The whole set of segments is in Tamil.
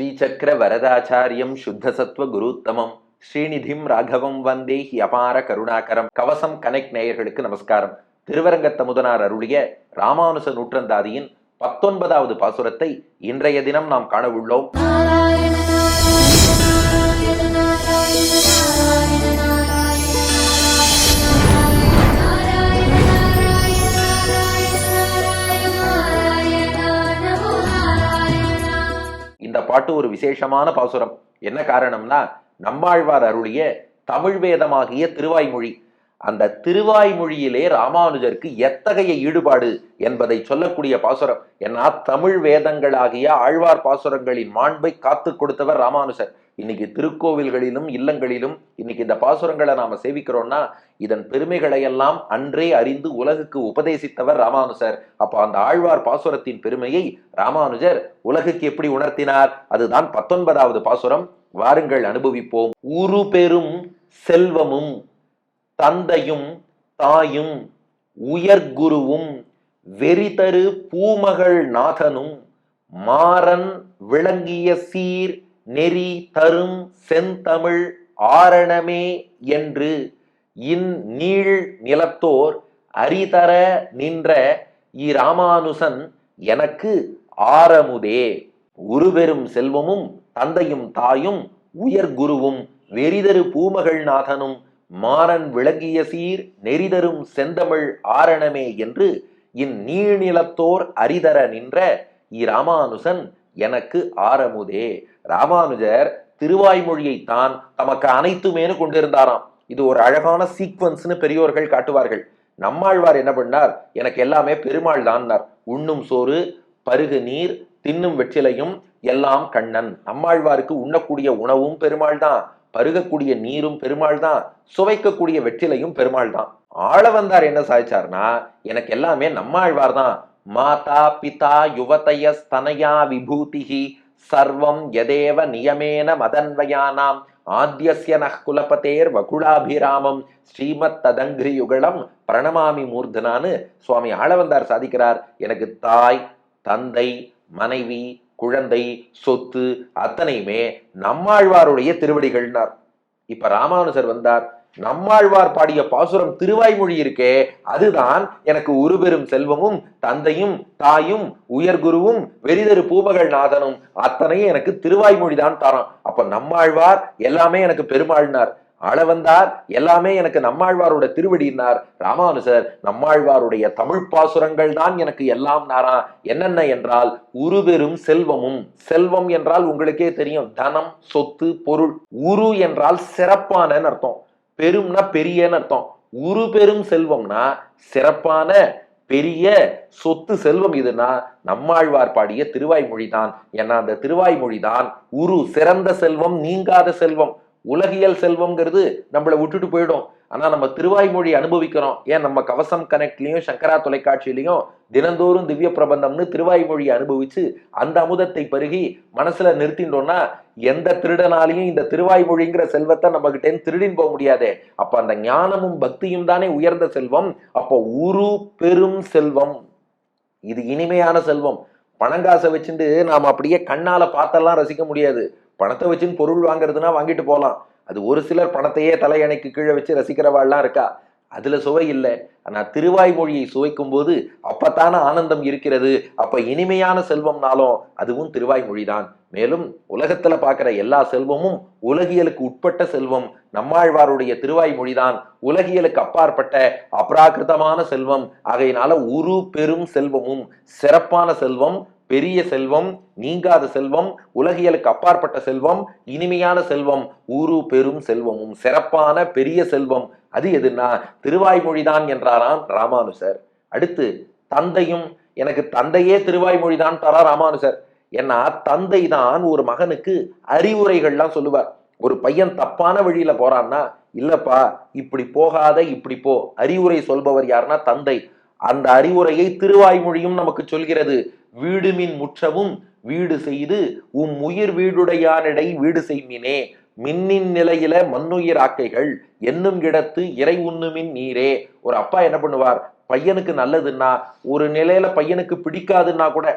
ஸ்ரீசக்கர வரதாச்சாரியம் சுத்தசத்வ குருத்தமம். ஸ்ரீநிதிம் ராகவம் வந்தே ஹி அபார கருணாகரம். கவசம் கனெக்ட் நேயர்களுக்கு நமஸ்காரம். திருவரங்கத்தமுதனார் அருளிய ராமானுச நூற்றந்தாதியின் பத்தொன்பதாவது பாசுரத்தை இன்றைய தினம் நாம் காண பாட்டு ஒரு விசேஷமான பாசுரம். என்ன காரணம்னா நம்மாழ்வார் அருளிய தமிழ் வேதமாகிய திருவாய்மொழி. அந்த திருவாய்மொழியிலே ராமானுஜருக்கு எத்தகைய ஈடுபாடு என்பதை சொல்லக்கூடிய பாசுரம். ஏன்னா தமிழ் வேதங்களாகிய ஆழ்வார் பாசுரங்களின் மாண்பை காத்து கொடுத்தவர் ராமானுஜர். இன்னைக்கு திருக்கோவில்களிலும் இல்லங்களிலும் இன்னைக்கு இந்த பாசுரங்களை நாம சேவிக்கிறோம்னா இதன் பெருமைகளை எல்லாம் அன்றே அறிந்து உலகுக்கு உபதேசித்தவர் ராமானுஜர். அப்போ அந்த ஆழ்வார் பாசுரத்தின் பெருமையை ராமானுஜர் உலகுக்கு எப்படி உணர்த்தினார்? அதுதான் பத்தொன்பதாவது பாசுரம். வாருங்கள் அனுபவிப்போம். உரு பெரும் செல்வமும் தந்தையும் தாயும் உயர்குருவும் வெறிதரு பூமகள் நாதனும் மாறன் விளங்கிய சீர் நெறி தரும் செந்தமிழ் ஆரணமே என்று இன் நீள் நிலத்தோர் அரிதர நின்ற இராமானுசன் எனக்கு ஆரமுதே. உருபெரும் செல்வமும் தந்தையும் தாயும் உயர் குருவும் வெறிதரு பூமகள் நாதனும் மாறன் விளங்கிய சீர் நெறிதரும் செந்தமிழ் ஆரணமே என்று இந்நீழ்நிலத்தோர் அரிதர நின்ற இராமானுசன் எனக்கு ஆரமுதே. ராமானுஜர் திருவாய்மொழியை தான் தமக்கு அனைத்துமேனு கொண்டிருந்தாராம். இது ஒரு அழகான சீக்வன்ஸ்னு பெரியோர்கள் காட்டுவார்கள். நம்மாழ்வார் என்ன பண்ணார்? எனக்கு எல்லாமே பெருமாள் தான்னார் உண்ணும் சோறு பருகு நீர் தின்னும் வெற்றிலையும் எல்லாம் கண்ணன். நம்மாழ்வாருக்கு உண்ணக்கூடிய உணவும் பெருமாள் தான். பருகக்கூடிய நீரும் பெருமாள் தான். சுவைக்கக்கூடிய வெற்றிலையும் பெருமாள் தான். ஆள வந்தார் என்ன சாதிச்சார்னா எனக்கு எல்லாமே நம்மாழ்வார் தான். மாதா பிதா யுவதய ஸ்தனயா விபூதிகி சர்வம் எதேவ நியமேன மதன்வயானாம். ஆத்யஸ்ய நः குலபதேர் வகுளாபிராமம் ஸ்ரீமத் ததங்கிரி யுகலம் பிரணமாமி மூர்தனான்னு சுவாமி ஆளவந்தார் சாதிக்கிறார். எனக்கு தாய் தந்தை மனைவி குழந்தை சொத்து அத்தனையுமே நம்மாழ்வாருடைய திருவடிகள்னார். இப்ப ராமானுஜர் வந்தார். நம்மாழ்வார் பாடிய பாசுரம் திருவாய்மொழி இருக்கே அதுதான் எனக்கு உருபெரும் செல்வமும் தந்தையும் தாயும் உயர்குருவும் வெறிதரு பூமகள் நாதனும் அத்தனையும் எனக்கு திருவாய்மொழி தான் தரான் அப்ப நம்மாழ்வார் எல்லாமே எனக்கு பெருமாள்னார். அளவந்தார் எல்லாமே எனக்கு நம்மாழ்வாரோட திருவடினார் ராமானுசர் நம்மாழ்வாருடைய தமிழ் பாசுரங்கள் தான் எனக்கு எல்லாம் நாரா என்னென்ன என்றால் உருபெரும் செல்வமும். செல்வம் என்றால் உங்களுக்கே தெரியும் தனம் சொத்து பொருள். உரு என்றால் சிறப்பான அர்த்தம். பெரும்னா பெரியன்னு அர்த்தம். உரு பெரும் செல்வம்னா சிறப்பான பெரிய சொத்து செல்வம் இதுனா நம்மாழ்வார் பாடிய திருவாய்மொழி தான் ஏன்னா அந்த திருவாய்மொழி தான் உரு சிறந்த செல்வம் நீங்காத செல்வம். உலகியல் செல்வம்ங்கிறது நம்மளை விட்டுட்டு போயிடும். ஆனால் நம்ம திருவாய்மொழி அனுபவிக்கிறோம். ஏன்? நம்ம கவசம் கனெக்ட்லையும் சங்கரா தொலைக்காட்சியிலையும் தினந்தோறும் திவ்ய பிரபந்தம்னு திருவாய்மொழி அனுபவிச்சு அந்த அமுதத்தை பருகி மனசுல நிறுத்திட்டோம்னா எந்த திருடனாலையும் இந்த திருவாய்மொழிங்கிற செல்வத்தை நம்ம கிட்டே திருடின் போக முடியாதே. அப்ப அந்த ஞானமும் பக்தியும் தானே உயர்ந்த செல்வம். அப்போ உரு பெரும் செல்வம். இது இனிமையான செல்வம். பணங்காசை வச்சுட்டு நாம் அப்படியே கண்ணால் பார்த்தெல்லாம் ரசிக்க முடியாது. பணத்தை வச்சுன்னு பொருள் வாங்குறதுனா வாங்கிட்டு போகலாம் அது ஒரு சிலர் பணத்தையே தலையணைக்கு கீழே வச்சு ரசிக்கிறவாள்லாம் இருக்கா? அதுல சுவை இல்லை. ஆனா திருவாய்மொழியை சுவைக்கும் போது அப்பத்தான ஆனந்தம் இருக்கிறது. அப்ப இனிமையான செல்வம்னாலும் அதுவும் திருவாய்மொழி தான் மேலும் உலகத்துல பாக்குற எல்லா செல்வமும் உலகியலுக்கு உட்பட்ட செல்வம். நம்மாழ்வாருடைய திருவாய்மொழி தான் உலகியலுக்கு அப்பாற்பட்ட அப்ராகிருதமான செல்வம். ஆகையினால உரு பெரும் செல்வமும் சிறப்பான செல்வம் பெரிய செல்வம் நீங்காத செல்வம் உலகியலுக்கு அப்பாற்பட்ட செல்வம் இனிமையான செல்வம் ஊரு பெரும் செல்வமும் சிறப்பான பெரிய செல்வம். அது எதுனா திருவாய்மொழிதான் என்றாராம் ராமானுசர். அடுத்து தந்தையும் எனக்கு தந்தையே திருவாய்மொழிதான் தரா ராமானுசர். ஏன்னா தந்தை தான் ஒரு மகனுக்கு அறிவுரைகள்லாம் சொல்லுவார். ஒரு பையன் தப்பான வழியில போறான்னா இல்லப்பா இப்படி போகாத இப்படி போ. அறிவுரை சொல்பவர் யாருன்னா தந்தை. அந்த அறிவுரையை திருவாய்மொழியும் நமக்கு சொல்கிறது. வீடுமின் முற்றவும் வீடு செய்து உம் உயிர் வீடுடையானிடை வீடு செய்மினே. மின்னின் நிலையில மண்ணுயிர் ஆக்கைகள் என்னும் இடத்து இறை உண்ணுமின் நீரே. ஒரு அப்பா என்ன பண்ணுவார்? பையனுக்கு நல்லதுன்னா ஒரு நிலையில பையனுக்கு பிடிக்காதுன்னா கூட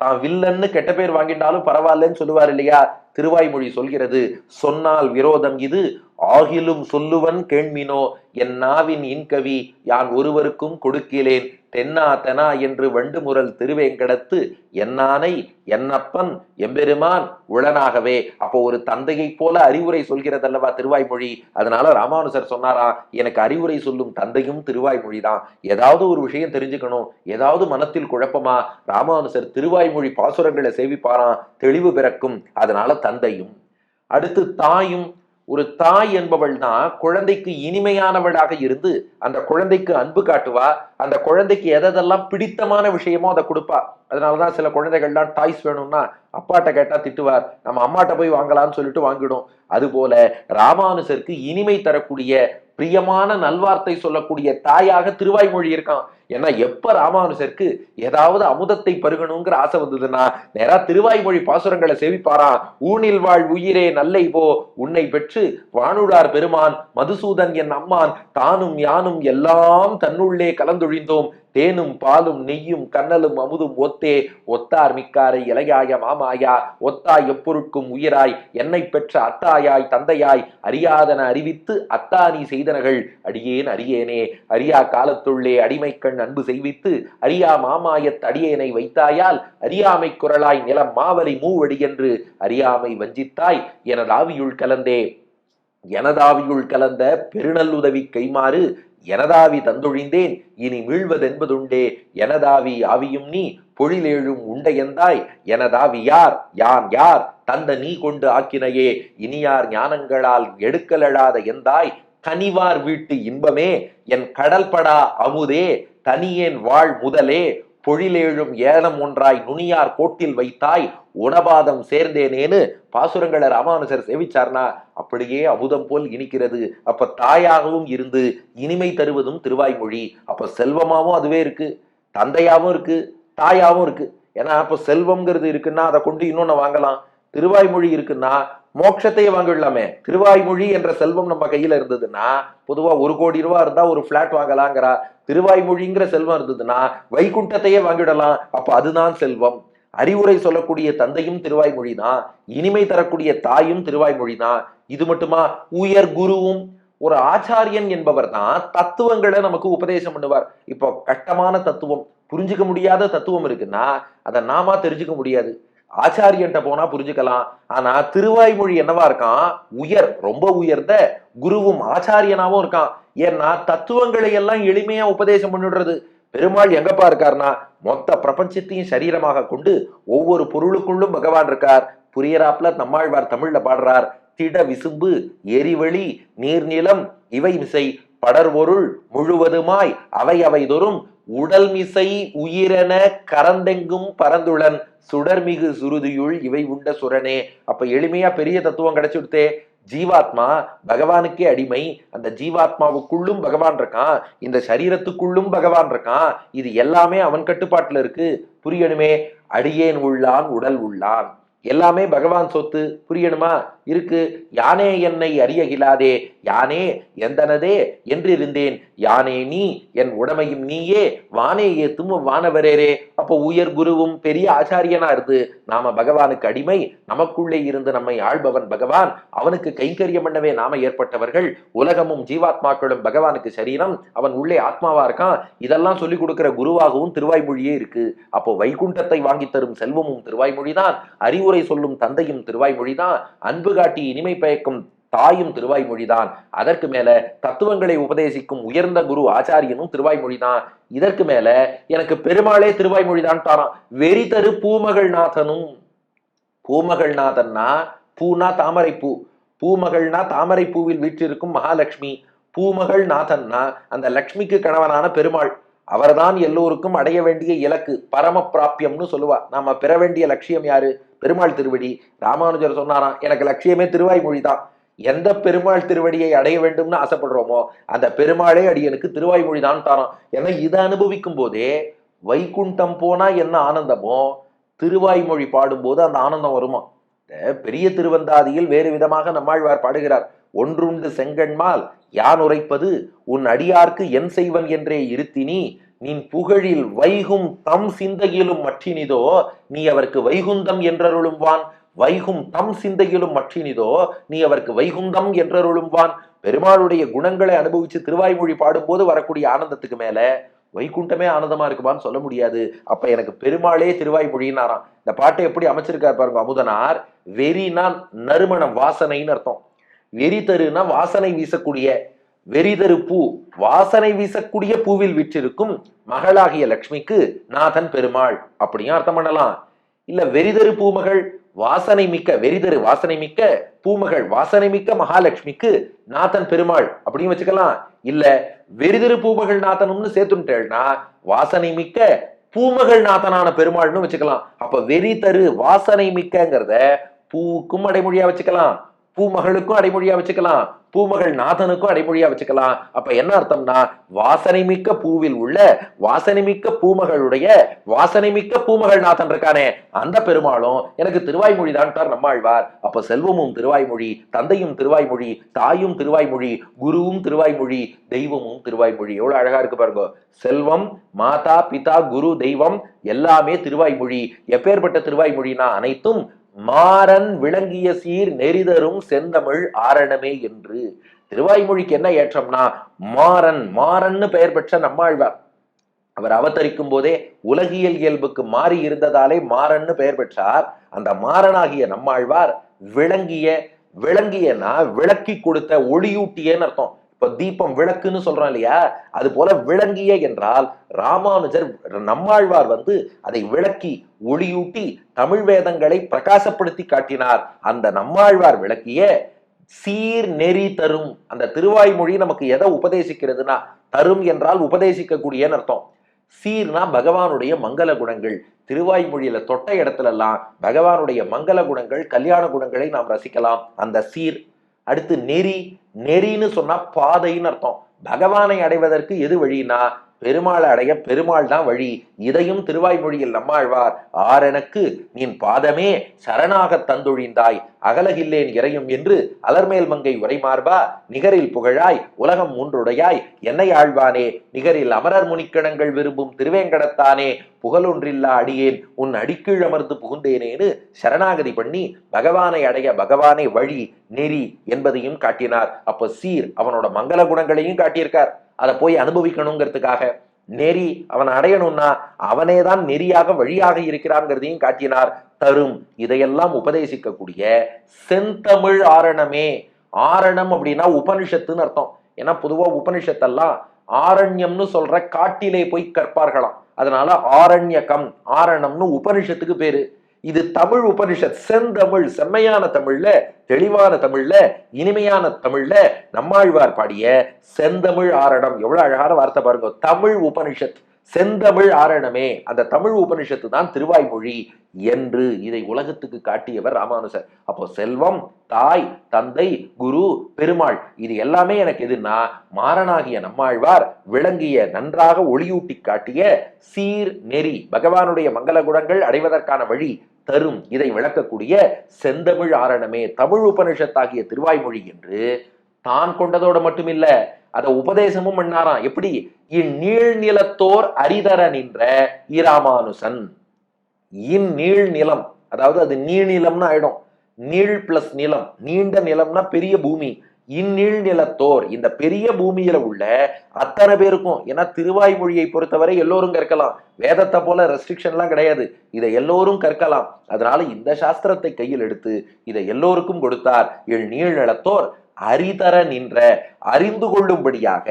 தான் வில்லன்னு கெட்ட பேர் வாங்கிட்டாலும் பரவாயில்லன்னு சொல்லுவார் இல்லையா? திருவாய்மொழி சொல்கிறது சொன்னால் விரோதம் இது ஆகிலும் சொல்லுவன் கேண்மினோ. என் நாவின் இன்கவி யான் ஒருவருக்கும் கொடுக்கிலேன் தென்னா தெனா என்று வண்டுமுரல் திருவேங்கடத்து என்னானை என்னப்பன் எம்பெருமான் உளனாகவே. அப்போ ஒரு தந்தையைப் போல அறிவுரை சொல்கிறதல்லவா திருவாய்மொழி? அதனால ராமானுசர் சொன்னாரா எனக்கு அறிவுரை சொல்லும் தந்தையும் திருவாய்மொழி தான் ஏதாவது ஒரு விஷயம் தெரிஞ்சுக்கணும். ஏதாவது மனத்தில் குழப்பமா? ராமானுசர் திருவாய்மொழி பாசுரங்களை சேவிப்பாராம் தெளிவு பிறக்கும். அதனால தந்தையும். அடுத்து தாயும் ஒரு தாய் என்பவள் தான் குழந்தைக்கு இனிமையானவளாக இருந்து அந்த குழந்தைக்கு அன்பு காட்டுவா அந்த குழந்தைக்கு எதெல்லாம் பிடித்தமான விஷயமோ அதை கொடுப்பா. அதனாலதான் சில குழந்தைகள்லாம் டாய்ஸ் வேணும்னா அப்பாட்ட கேட்டா திட்டுவார். நம்ம அம்மாட்ட போய் வாங்கலாம்னு சொல்லிட்டு வாங்கிடும். அதுபோல ராமானுசருக்கு இனிமை தரக்கூடிய பிரியமான நல்வார்த்தை சொல்லக்கூடிய தாயாக திருவாய்மொழி இருக்கான். ஏன்னா எப்ப ராமானுஜருக்கு ஏதாவது அமுதத்தை பருகணுங்கிற ஆசை வந்ததுன்னா நேரா திருவாய்மொழி பாசுரங்களை சேவிப்பாராம். ஊனில் வாழ் உயிரே நல்லை போ உன்னை பெற்று வானுடார் பெருமான் மதுசூதன் என் அம்மான் தானும் யானும் எல்லாம் தன்னுள்ளே கலந்தொழிந்தோம். தேனும் பாலும் நெய்யும் கண்ணலும் அமுதும் ஒத்தே. ஒத்தார் மிக்காரை இலையாய மாமாயா. ஒத்தாய் எப்பொருட்கும் உயிராய். என்னை பெற்ற அத்தாயாய் தந்தையாய். அறியாதன அறிவித்து அத்தானி செய்தனகள் அடியேன் அறியேனே அறியா காலத்துள்ளே அடிமைக்கண் அன்பு செய்வித்து அறியா மாமாயத் அடியேனை வைத்தாயால் அறியாமை குரலாய் நிலம் மாவலி மூவடி என்று அறியாமை வஞ்சித்தாய். எனதாவியுள் கலந்தே. எனதாவியுள் கலந்த பெருநல்லுதவி கைமாறு எனதாவி தந்தொழிந்தேன் இனி மீழ்வதென்பதுண்டே எனதாவி ஆவியும் நீ பொழிலேழும் உண்டையந்தாய். எனதாவி யார் யான் யார் தந்த நீ கொண்டு ஆக்கினையே. இனியார் ஞானங்களால் எடுக்கலழாத எந்தாய். கனிவார் வீட்டு இன்பமே என் கடல்படா அமுதே. தனியேன் வாழ் முதலே. பொழிலேழும் ஏலம் ஒன்றாய் நுனியார் கோட்டில் வைத்தாய் உணபாதம் சேர்ந்தேனேன்னு பாசுரங்களை ராமானுசர் சேவிச்சார்னா அப்படியே அமுதம் போல் இனிக்கிறது. அப்ப தாயாகவும் இருந்து இனிமை தருவதும் திருவாய்மொழி. அப்ப செல்வமாவும் அதுவே இருக்கு தந்தையாவும் இருக்கு தாயாவும் இருக்கு. ஏன்னா அப்ப செல்வம்ங்கிறது இருக்குன்னா அதை கொண்டு இன்னொன்னு வாங்கலாம். திருவாய்மொழி இருக்குன்னா மோட்சத்தையே வாங்கிடலாமே திருவாய்மொழி என்ற செல்வம் நம்ம கையில இருந்ததுன்னா பொதுவா ஒரு கோடி ரூபா இருந்தா ஒரு பிளாட் வாங்கலாங்கிறா திருவாய்மொழிங்கிற செல்வம் இருந்ததுன்னா வைகுண்டத்தையே வாங்கிடலாம். அப்ப அதுதான் செல்வம். அறிவுரை சொல்லக்கூடிய தந்தையும் திருவாய்மொழி தான் இனிமை தரக்கூடிய தாயும் திருவாய்மொழி தான் இது மட்டுமா? உயர் குருவும். ஒரு ஆச்சாரியன் என்பவர் தான் தத்துவங்களை நமக்கு உபதேசம் பண்ணுவார். இப்போ கட்டமான தத்துவம். புரிஞ்சுக்க முடியாத தத்துவம் இருக்குன்னா அதை நாம தெரிஞ்சுக்க முடியாது. ஆச்சாரியன்ட்ட போனா புரிஞ்சுக்கலாம். ஆனா திருவாய்மொழி என்னவா இருக்கான்? உயர் ரொம்ப உயர்ந்த குருவும் ஆச்சாரியனாவும் இருக்கான். ஏன்னா தத்துவங்களை எல்லாம் எளிமையா உபதேசம் பண்ணிடுறது. பெருமாள் எங்கப்பா இருக்காருன்னா மொத்த பிரபஞ்சத்தையும் சரீரமாக கொண்டு ஒவ்வொரு பொருளுக்குள்ளும் பகவான் இருக்கார். புரியறாப்ல நம்மாழ்வார் தமிழ்ல பாடுறார் திட விசும்பு எரிவழி நீர்நிலம் இவை மிசை படர்பொருள் முழுவதுமாய் அவை அவை தோறும் உடல் மிசை உயிரென கரந்தெங்கும் பரந்துளன் சுடர்மிகு சுருதியுள் இவை உண்ட சுரனே. அப்ப எளிமையா பெரிய தத்துவம் கிடைச்சுடுத்தே. ஜீவாத்மா பகவானுக்கே அடிமை. அந்த ஜீவாத்மாவுக்குள்ளும் பகவான் இருக்கான். இந்த சரீரத்துக்குள்ளும் பகவான் இருக்கான். இது எல்லாமே அவன் கட்டுப்பாட்டுல இருக்கு. புரியணுமே? அடியேன் உள்ளான் உடல் உள்ளான். எல்லாமே பகவான் சொத்து. புரியணுமா? இருக்கு. யானே என்னை அறியகிலாதே. யானே எந்தனதே என்றிருந்தேன். யானே நீ என் உடமையும் நீயே. வானே ஏத்தும் வானவரேரே. அப்போ உயர் குருவும் பெரிய ஆச்சாரியனா இருந்து நாம பகவானுக்கு அடிமை. நமக்குள்ளே இருந்து நம்மை ஆள்பவன் பகவான். அவனுக்கு கைங்கரியம் பண்ணவே நாம ஏற்பட்டவர்கள். உலகமும் ஜீவாத்மாக்களும் பகவானுக்கு சரீரம். அவன் உள்ளே ஆத்மாவா இருக்கான். இதெல்லாம் சொல்லிக் கொடுக்கிற குருவாகவும் திருவாய்மொழியே இருக்கு. அப்போ வைகுண்டத்தை வாங்கி தரும் செல்வமும் திருவாய்மொழிதான். அறிவுரை சொல்லும் தந்தையும் திருவாய்மொழிதான். அன்பு காட்டி இனிமை பயக்கும் தாயும் திருவாய்மொழிதான். அதற்கு மேல தத்துவங்களை உபதேசிக்கும் உயர்ந்த குரு ஆச்சாரியனும் திருவாய்மொழிதான். இதற்கு மேல எனக்கு பெருமாளே திருவாய்மொழிதான் தாராம். வெறி தரு பூமகள் நாதனும் பூமகள் நாதன்னா பூனா தாமரை பூ பூமகள்னா தாமரை பூவில் வீற்றிருக்கும் மகாலட்சுமி. பூமகள் நாதன்னா அந்த லக்ஷ்மிக்கு கணவனான பெருமாள். அவர்தான் எல்லோருக்கும் அடைய வேண்டிய இலக்கு பரம பிராப்பியம்னு சொல்லுவா. நாம பெற வேண்டிய லட்சியம் யாரு? பெருமாள் திருவடி. ராமானுஜர் சொன்னாராம் எனக்கு லட்சியமே திருவாய்மொழி தான் எந்த பெருமாள் திருவடியை அடைய வேண்டும்னு ஆசைப்படுறோமோ அந்த பெருமாளே அடியனுக்கு திருவாய்மொழி தான் தாரம். ஏன்னா இதை அனுபவிக்கும் போதே வைகுண்டம் போனா என்ன ஆனந்தமோ திருவாய்மொழி பாடும்போது அந்த ஆனந்தம் வருமா? பெரிய திருவந்தாதியில் வேறு விதமாக நம்மாழ்வார் பாடுகிறார் ஒன்றுண்டு செங்கண்மால் யான் உரைப்பது உன் அடியார்க்கு என் செய்வன் என்றே இருத்தினி நின் புகழில் வைகும் தம் சிந்தையிலும் மற்றினிதோ நீ அவருக்கு வைகுந்தம் என்றருளும்வான். வைகும் தம் சிந்தையிலும் மற்றினிதோ நீ அவருக்கு வைகுந்தம் என்றருளும்வான். பெருமாளுடைய குணங்களை அனுபவிச்சு திருவாய்மொழி பாடும்போது வரக்கூடிய ஆனந்தத்துக்கு மேல வைகுண்டமே ஆனந்தமா இருக்குமான்னு சொல்ல முடியாது. அப்ப எனக்கு பெருமாளே திருவாய்மொழின்னாராம் இந்த பாட்டை எப்படி அமைச்சிருக்காரு பாருங்க அமுதனார். வெறினா நறுமணம் வாசனைன்னு அர்த்தம். வெறி தருனா வாசனை வீசக்கூடிய வெறிதரு பூ வாசனை வீசக்கூடிய பூவில் விற்றிருக்கும் மகளாகிய லக்ஷ்மிக்கு நாதன் பெருமாள் அப்படியும் அர்த்தம் பண்ணலாம். இல்ல வெறிதரு பூமகள் வாசனை மிக்க வெறிதரு வாசனை மிக்க பூமகள் வாசனை மிக்க மகாலட்சுமிக்கு நாதன் பெருமாள் அப்படின்னு வச்சுக்கலாம். இல்ல வெறிதரு பூமகள் நாதனும்னு சேர்த்துட்டேன்னா வாசனை மிக்க பூமகள் நாதனான பெருமாள்னு வச்சுக்கலாம். அப்ப வெறி தரு வாசனை மிக்கங்கிறத பூவுக்கும் அடைமொழியா வச்சுக்கலாம். பூமகளுக்கும் அடைமொழியா வச்சுக்கலாம். பூமகள் நாதனுக்கும் அடைமொழியா வச்சுக்கலாம். அப்ப என்ன அர்த்தம்னா வாசனை மிக்க பூவில் உள்ள வாசனை மிக்க பூமகளுடைய வாசனை மிக்க பூமகள் நாதன் இருக்கானே. அந்த பெருமாளும் எனக்கு திருவாய்மொழி தான் நம்மாழ்வார் அப்ப செல்வமும் திருவாய்மொழி தந்தையும் திருவாய்மொழி தாயும் திருவாய்மொழி குருவும் திருவாய்மொழி தெய்வமும் திருவாய்மொழி. எவ்வளவு அழகா இருக்கு பாருங்க. செல்வம் மாதா பிதா குரு தெய்வம் எல்லாமே திருவாய்மொழி. எப்பேற்பட்ட திருவாய்மொழினா அனைத்தும் மாறன் விளங்கிய சீர் நெறிதரும் செந்தமிழ் ஆரணமே என்று. திருவாய்மொழிக்கு என்ன ஏற்றம்னா மாறன் மாறன்னு பெயர் பெற்ற நம்மாழ்வார். அவர் அவதரிக்கும் போதே உலகியல் இயல்புக்கு மாறி இருந்ததாலே மாறன்னு பெயர் பெற்றார். அந்த மாறனாகிய நம்மாழ்வார் விளங்கிய விளங்கியனா விளக்கி கொடுத்த ஒளியூட்டியன்னு அர்த்தம். இப்ப தீபம் விளக்குன்னு சொல்றோம் இல்லையா? அது போல விளங்கிய என்றால் ராமானுஜர் நம்மாழ்வார் வந்து அதை விளக்கி ஒளியூட்டி தமிழ் வேதங்களை பிரகாசப்படுத்தி காட்டினார். அந்த நம்மாழ்வார் விளக்கிய சீர் நெறி தரும். அந்த திருவாய்மொழி நமக்கு எதை உபதேசிக்கிறதுனா தரும் என்றால் உபதேசிக்கக்கூடியன்னு அர்த்தம். சீர்னா பகவானுடைய மங்கள குணங்கள். திருவாய்மொழியில தொட்ட இடத்துல எல்லாம் பகவானுடைய மங்கள குணங்கள் கல்யாண குணங்களை நாம் ரசிக்கலாம். அந்த சீர் அடுத்து நெறி. நெறின்னு சொன்னா பாதைன்னு அர்த்தம். பகவானை அடைவதற்கு எது வழினா பெருமாளை அடைய பெருமாள் தான் வழி. இதையும் திருவாய்மொழியில் நம்மாழ்வார் ஆரெனக்கு நீன் பாதமே சரணாக தந்தொழிந்தாய். அகலகில்லேன் இறையும் என்று அலர்மேல் மங்கை உரைமார்பா நிகரில் புகழாய் உலகம் மூன்றுடையாய் என்னை ஆழ்வானே நிகரில் அமரர் முனிக்கணங்கள் விரும்பும் திருவேங்கடத்தானே புகழொன்றில்லா அடியேன் உன் அடிக்கீழ் அமர்ந்து புகுந்தேனேன்னு சரணாகதி பண்ணி பகவானை அடைய பகவானை வழி நெறி என்பதையும் காட்டினார். அப்ப சீர் அவனோட மங்கள குணங்களையும் காட்டியிருக்கார். அதை போய் அனுபவிக்கணுங்கிறதுக்காக. நெறி அவன் அடையணும்னா அவனே தான் நெறியாக வழியாக இருக்கிறாங்கிறதையும் காட்டினார் தரும். இதையெல்லாம் உபதேசிக்கக்கூடிய செந்தமிழ் ஆரணமே. ஆரணம் அப்படின்னா உபனிஷத்துன்னு அர்த்தம். ஏன்னா பொதுவா உபனிஷத்தெல்லாம் ஆரண்யம்னு சொல்ற காட்டிலே போய் கற்பார்களாம். அதனால ஆரண்யகம் ஆரணம்னு உபனிஷத்துக்கு பேரு. இது தமிழ் உபனிஷத் செந்தமிழ் செம்மையான தமிழ்ல தெளிவான தமிழ்ல இனிமையான தமிழ்ல நம்மாழ்வார் பாடிய செந்தமிழ் ஆரணம். எவ்வளவு அழகான வார்த்தை பாருங்க. தமிழ் உபனிஷத் செந்தமிழ் ஆரணமே. அந்த தமிழ் உபனிஷத்து தான் திருவாய்மொழி என்று இதை உலகத்துக்கு காட்டியவர் ராமானுசர். அப்போ செல்வம் தாய் தந்தை குரு பெருமாள் இது எல்லாமே எனக்கு எதுன்னா மாறனாகிய நம்மாழ்வார் விளங்கிய நன்றாக ஒளியூட்டி காட்டிய சீர் நெறி பகவானுடைய மங்கள குணங்கள் அடைவதற்கான வழி தரும். இதை விளக்கக்கூடிய செந்தமிழ் ஆரணமே தமிழ் உபனிஷத்தாகிய திருவாய்மொழி என்று தான் கொண்டதோட மட்டுமில்ல அத உபதேசமும் பண்ணாராம். எப்படி? இந்நீள் நிலத்தோர் அரிதர நின்ற இராமானுசன். இந்நீள் நிலம் அதாவது அது நீழ்நிலம்னு ஆயிடும். நீள் பிளஸ் நிலம் நீண்ட நிலம்னா பெரிய பூமி. இந்நீள் நிலத்தோர் இந்த பெரிய பூமியில உள்ள அத்தனை பேருக்கும் ஏன்னா திருவாய்மொழியை பொறுத்தவரை எல்லோரும் கற்கலாம். வேதத்தை போல ரெஸ்ட்ரிக்ஷன்லாம் கிடையாது. இதை எல்லோரும் கற்கலாம். அதனால இந்த சாஸ்திரத்தை கையில் எடுத்து இதை எல்லோருக்கும் கொடுத்தார் எள் நீள் நிலத்தோர் அரிதர நின்ற அறிந்து கொள்ளும்படியாக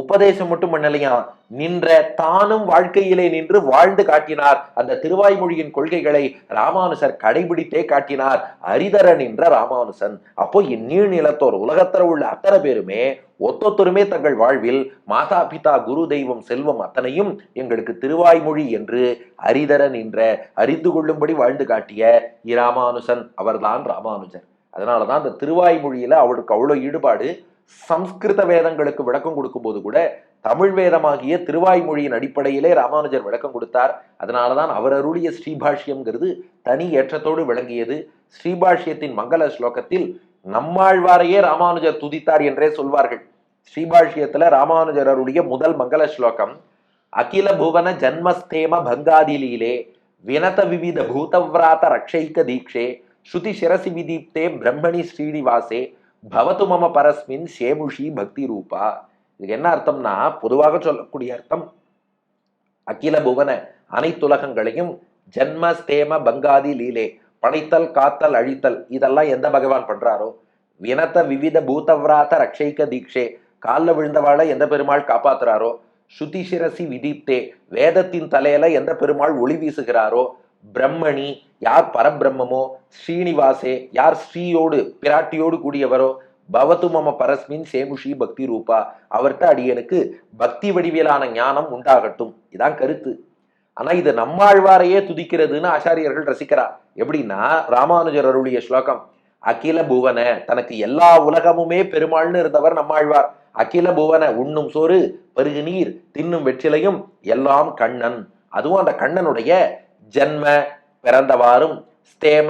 உபதேசம் மட்டும் பண்ணலையா நின்ற தானும் வாழ்க்கையிலே நின்று வாழ்ந்து காட்டினார். அந்த திருவாய்மொழியின் கொள்கைகளை ராமானுசர் கடைபிடித்தே காட்டினார். அரிதர நின்ற ராமானுசன். அப்போ இந்நீள் நிலத்தோர் உலகத்தில் உள்ள அத்தனை பேருமே ஒத்தொத்தருமே தங்கள் வாழ்வில் மாதா பிதா குரு தெய்வம் செல்வம் அத்தனையும் எங்களுக்கு திருவாய்மொழி என்று அரிதர நின்ற அறிந்து கொள்ளும்படி வாழ்ந்து காட்டிய இராமானுசன். அவர்தான் ராமானுஜர். அதனாலதான் அந்த திருவாய்மொழியில அவருக்கு அவ்வளவு ஈடுபாடு. சம்ஸ்கிருத வேதங்களுக்கு விளக்கம் கொடுக்கும்போது கூட தமிழ் வேதமாகிய திருவாய்மொழியின் அடிப்படையிலே ராமானுஜர் விளக்கம் கொடுத்தார். அதனாலதான் அவர் அருளிய ஸ்ரீபாஷ்யம்ங்கிறது தனி ஏற்றத்தோடு விளங்கியது. ஸ்ரீபாஷ்யத்தின் மங்கள ஸ்லோகத்தில் நம்மாழ்வாரையே ராமானுஜர் துதித்தார் என்றே சொல்வார்கள். ஸ்ரீபாஷ்யத்துல ராமானுஜர் அருளிய முதல் மங்கள ஸ்லோகம் அகில புவன ஜன்மஸ்தேம பங்காதிலீலே வினத விவித பூதவிராத ரக்ஷைக்க தீக்ஷே ஸ்ருதி சிரசி விதீப்தே பிரம்மணி ஸ்ரீனிவாசே பவத்து மம பரஸ்மின் சேமுஷி பக்தி ரூபா. இதுக்கு என்ன அர்த்தம்னா பொதுவாக சொல்லக்கூடிய அர்த்தம் அகில புவன அனைத்துலகங்களையும் ஜன்ம ஸ்தேம பங்காதி லீலே படைத்தல் காத்தல் அழித்தல் இதெல்லாம் எந்த பகவான் பண்றாரோ? வினத்த விவித பூதவிராத ரக்ஷைக்க தீக்ஷே காலில் விழுந்தவாளை எந்த பெருமாள் காப்பாத்துறாரோ? ஸ்ருதி விதிப்தே விதித்தே வேதத்தின் தலையில எந்த பெருமாள் ஒளி வீசுகிறாரோ? பிரம்மணி யார் பரபிரம்மமோ ஸ்ரீனிவாசே யார் ஸ்ரீயோடு பிராட்டியோடு கூடியவரோ பவத்து மம பரஸ்மின் சேமுஷி பக்தி ரூபா. அவர்கிட்ட அடியனுக்கு பக்தி வடிவிலான ஞானம் உண்டாகட்டும். இதான் கருத்து. ஆனா இது நம்மாழ்வாரையே துதிக்கிறதுன்னு ஆச்சாரியர்கள் ரசிக்கிறா. எப்படின்னா ராமானுஜர் அருளிய ஸ்லோகம் அகில புவன தனக்கு எல்லா உலகமுமே பெருமாள்னு இருந்தவர் நம்மாழ்வார். அகில புவன உண்ணும் சோறு பருகு நீர் தின்னும் வெற்றிலையும் எல்லாம் கண்ணன். அதுவும் அந்த கண்ணனுடைய ஜன்ம பிறந்தவாறும் ஸ்தேம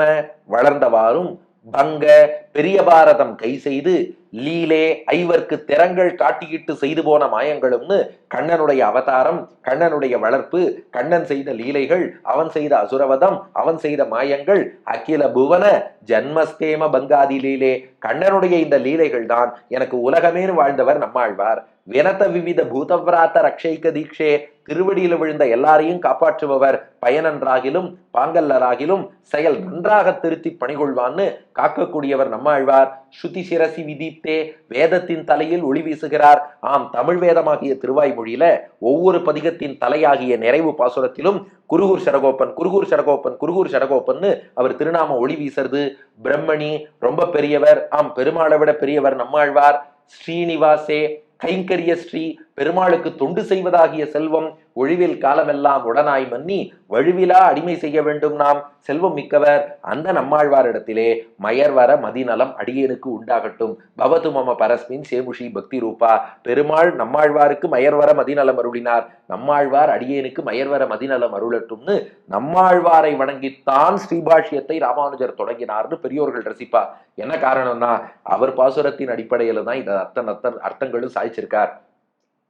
வளர்ந்தவாறும் பங்க பெரிய பாரதம் கை செய்து லீலே ஐவர்க்கு திறங்கள் காட்டியிட்டு செய்து போன மாயங்களும்னு கண்ணனுடைய அவதாரம் கண்ணனுடைய வளர்ப்பு கண்ணன் செய்த லீலைகள் அவன் செய்த அசுரவதம் அவன் செய்த மாயங்கள் அகில புவன ஜன்மஸ்தேம பங்காதி லீலே கண்ணனுடைய இந்த லீலைகள் தான் எனக்கு உலகமேனு வாழ்ந்தவர் நம்மாழ்வார். வினத விவித பூதவிராத்த ரக்ஷைக்க தீக்ஷே திருவடியில் விழுந்த எல்லாரையும் காப்பாற்றுபவர் பயனன்றாகிலும் பாங்கல்லராகிலும் செயல் நன்றாக திருத்தி பணிகொள்வான்னு காக்கக்கூடியவர் நம்மாழ்வார். ஸ்ருதி சிரசி விதித்தே வேதத்தின் தலையில் ஒளி வீசுகிறார். ஆம் தமிழ் வேதமாகிய திருவாய்மொழியில ஒவ்வொரு பதிகத்தின் தலையாகிய நிறைவு பாசுரத்திலும் குருகூர் சரகோப்பன் குருகூர் சரகோப்பன் குருகூர் சடகோப்பன்னு அவர் திருநாம ஒளி வீசுறது. பிரம்மணி ரொம்ப பெரியவர். ஆம் பெருமாளை விட பெரியவர் நம்மாழ்வார். ஸ்ரீனிவாசே கைங்கரிய ஸ்ரீ பெருமாளுக்கு தொண்டு செய்வதாகிய செல்வம் ஒழிவில் காலமெல்லாம் உடனாய் மன்னி வழுவிலா அடிமை செய்ய வேண்டும் நாம். செல்வம் மிக்கவர் அந்த நம்மாழ்வாரிடத்திலே மயர்வர மதிநலம் அடியேனுக்கு உண்டாகட்டும். பவது மம பரஸ்மின் சேமுஷி பக்தி ரூபா பெருமாள் நம்மாழ்வாருக்கு மயர்வர மதிநலம் அருளினார். நம்மாழ்வார் அடியேனுக்கு மயர்வர மதிநலம் அருளட்டும்னு நம்மாழ்வாரை வணங்கித்தான் ஸ்ரீபாஷ்யத்தை ராமானுஜர் தொடங்கினார்னு பெரியோர்கள் ரசிப்பா. என்ன காரணம்னா அவர் பாசுரத்தின் அடிப்படையில தான் இதை அர்த்தம் அர்த்தங்களும் சாய்ச்சிருக்கார்.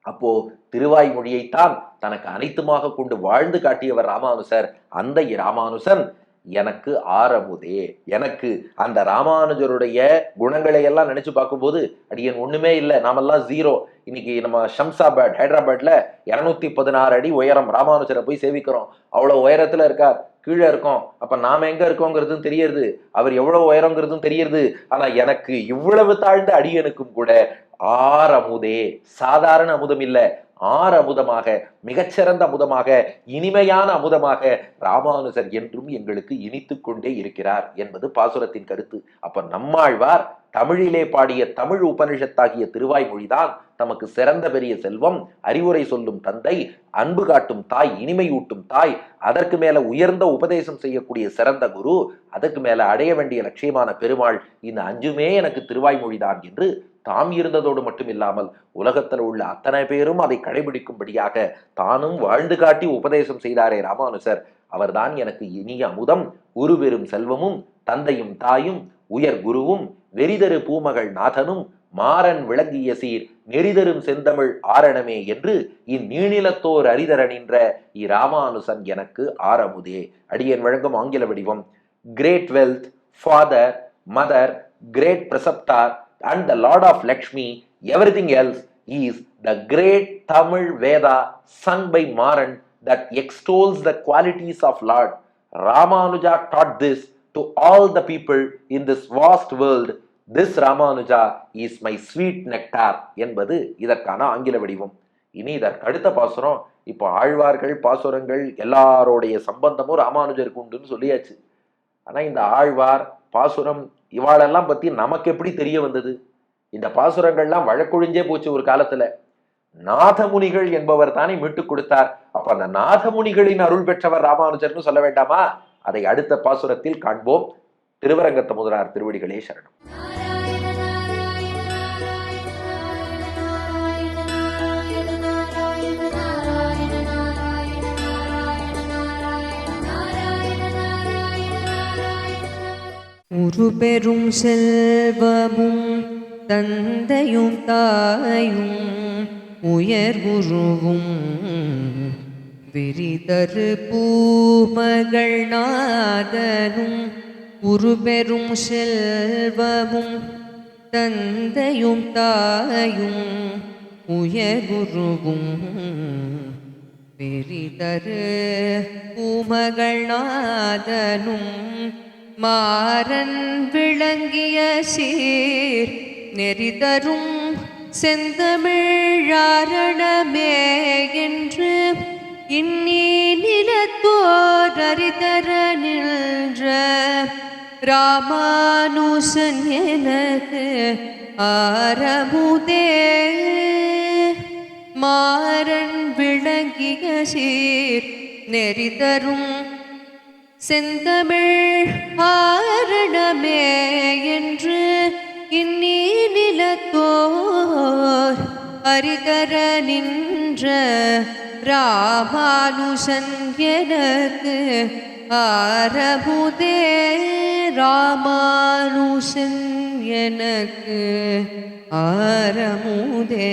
அப்போ திருவாய்மொழியைத்தான் தனக்கு அனைத்துமாக கொண்டு வாழ்ந்து காட்டியவர் ராமானுசர் அந்த ராமானுசன் எனக்கு ஆரமுதே எனக்கு அந்த ராமானுஜருடைய குணங்களை எல்லாம் நினைச்சு பார்க்கும்போது அடியன் ஒண்ணுமே இல்லை. நாமெல்லாம் ஜீரோ இன்னைக்கு நம்ம ஷம்சாபாத் ஹைதராபாத்ல இருநூத்தி பதினாறு அடி உயரம் ராமானுஜரை போய் சேவிக்கிறோம். அவ்வளவு உயரத்துல இருக்கார். கீழே இருக்கோம். அப்ப நாம எங்க இருக்கோங்கிறதும் தெரியறது அவர் எவ்வளவு உயரங்கிறதும் தெரியறது ஆனா எனக்கு இவ்வளவு தாழ்ந்த அடியனுக்கும் கூட ஆர் அமுதே சாதாரண அமுதம் இல்லை. ஆறு அமுதமாக மிகச்சிறந்த அமுதமாக இனிமையான அமுதமாக ராமானுஜர் என்றும் எங்களுக்கு இனித்து கொண்டே இருக்கிறார் என்பது பாசுரத்தின் கருத்து. அப்ப நம்மாழ்வார் தமிழிலே பாடிய தமிழ் உபனிஷத்தாகிய திருவாய்மொழிதான் தமக்கு சிறந்த பெரிய செல்வம். அறிவுரை சொல்லும் தந்தை அன்பு காட்டும் தாய் இனிமையூட்டும் தாய் அதற்கு மேல உயர்ந்த உபதேசம் செய்யக்கூடிய சிறந்த குரு அதற்கு மேல அடைய வேண்டிய லட்சியமான பெருமாள் இந்த அஞ்சுமே எனக்கு திருவாய்மொழிதான் என்று தாம் இருந்ததோடு மட்டும் இல்லாமல் உலகத்தில் உள்ள அத்தனை பேரும் அதை கடைபிடிக்கும்படியாக தானும் வாழ்ந்து காட்டி உபதேசம் செய்தாரே ராமானுசர். அவர்தான் எனக்கு இனிய அமுதம் உருவெரும் செல்வமும் தந்தையும் தாயும் உயர் குருவும் வெறிதரு பூமகள் நாதனும் மாறன் விளங்கிய சீர் நெறிதரும் செந்தமிழ் ஆரணமே என்று இந்நீணிலத்தோர் அரிதர நின்ற இராமானுசன் எனக்கு ஆரமுதே அடியன் வழங்கும் ஆங்கில வடிவம். Great wealth father mother great preceptor and the lord of Lakshmi everything else is the great Tamil Veda sung by Maran that extols the qualities of lord Ramanuja taught this to all the people in this vast world this Ramanuja is my sweet nectar என்பது இதற்கான ஆங்கில வடிவம் இனி இதற்கு அடுத்த பாசுரம் இப்போ ஆழ்வார்கள் பாசுரங்கள் எல்லாரோடைய சம்பந்தமும் ராமானுஜருக்கு உண்டுன்னு சொல்லியாச்சு ஆனால் இந்த ஆழ்வார் பாசுரம் இவாளெல்லாம் பத்தி நமக்கு எப்படி தெரிய வந்தது? இந்த பாசுரங்கள்லாம் வழக்கொழிஞ்சே போச்சு ஒரு காலத்துல. நாதமுனிகள் என்பவர் தானே மீட்டுக் கொடுத்தார். அப்ப அந்த நாதமுனிகளின் அருள் பெற்றவர் ராமானுஜர்னு சொல்ல வேண்டாமா? அதை அடுத்த பாசுரத்தில் காண்போம். திருவரங்கத்த முதலார் திருவடிகளே சரணம். ஒரு பெரும் செல்வமும் தந்தையும் தாயும் உயர் குருவும் விரிதரு பூமகள் நாதனும் ஒரு பெரும் செல்வமும் தந்தையும் தாயும் உயகுருவும் பெரிதரு பூமகள் நாதனும் மாறன் விளங்கிய சீர் நெறிதரும் செந்தமிழாரணமே என்று இன்னி நிலத்தோர் அரிதர நின்ற ராமானுசன் எனக்கு ஆரமுதே. மாறன் விளங்கிய சீர் நெறிதரும் செந்தமிழ் ஆரணமே என்று இன்னி நிலத்தோர் அரிதர நின்ற ராமானுஷன் எனக்கு ஆரமுதே. ராமானுஷன் எனக்கு ஆரமுதே.